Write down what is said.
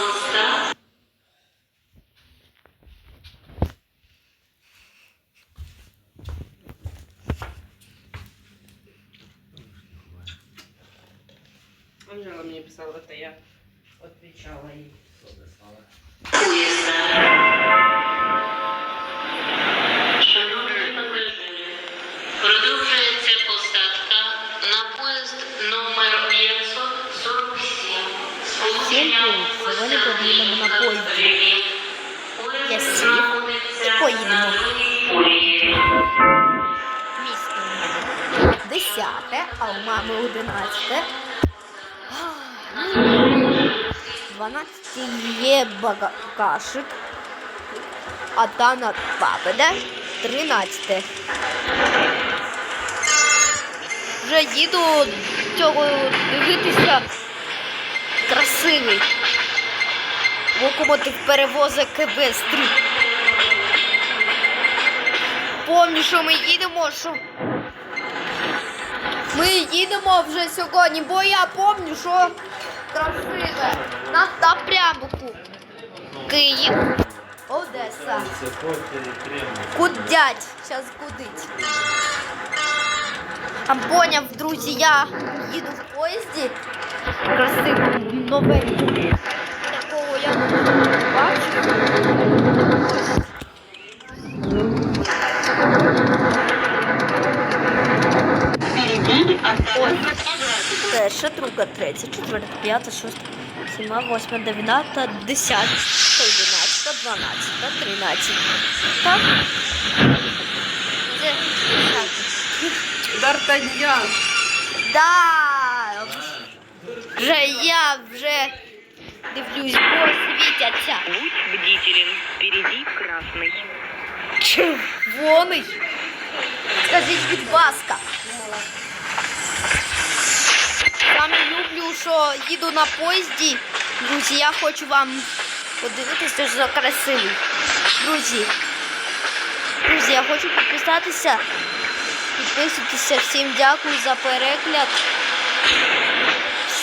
моста Анжела мені писала, то я відповідала їй. поїзда. Привіт! Сьогодні поїдемо на поїзді. Я сів і поїдемо. Місто у мене десяте, а у мами одинадцяте. Дванадцяте є багажик, а там на папеде тринадцяте. Вже їду цього дивитися красивий. Локомотив перевозить КБ-стрій. Помню, що ми їдемо, що ми їдемо вже сьогодні, бо я пам'ятаю, що красиве. На напрямку. Київ, Одеса. Кудять. Зараз кудить. А поняв, друзі, я їду в поїзді. Красивому, новенькому. Такого я не бачу. Ось. Перша, друга, третя, четверта, п'ята, шоста, сіма, восьма, дев'ята, десята, одинадцята, дванадцята, тринадцята. Так? Це. Д'Артаньян! Да! Вже я вже дивлюсь, бо світяться. Будь бдителен, впереди красный. Червоний. Скажіть, будь ласка. Саме люблю, що їду на поїзді. Друзі, я хочу вам подивитися, що за красивий. Друзі. Друзі, я хочу підписатися. Підписуйтеся. Всім дякую за перегляд.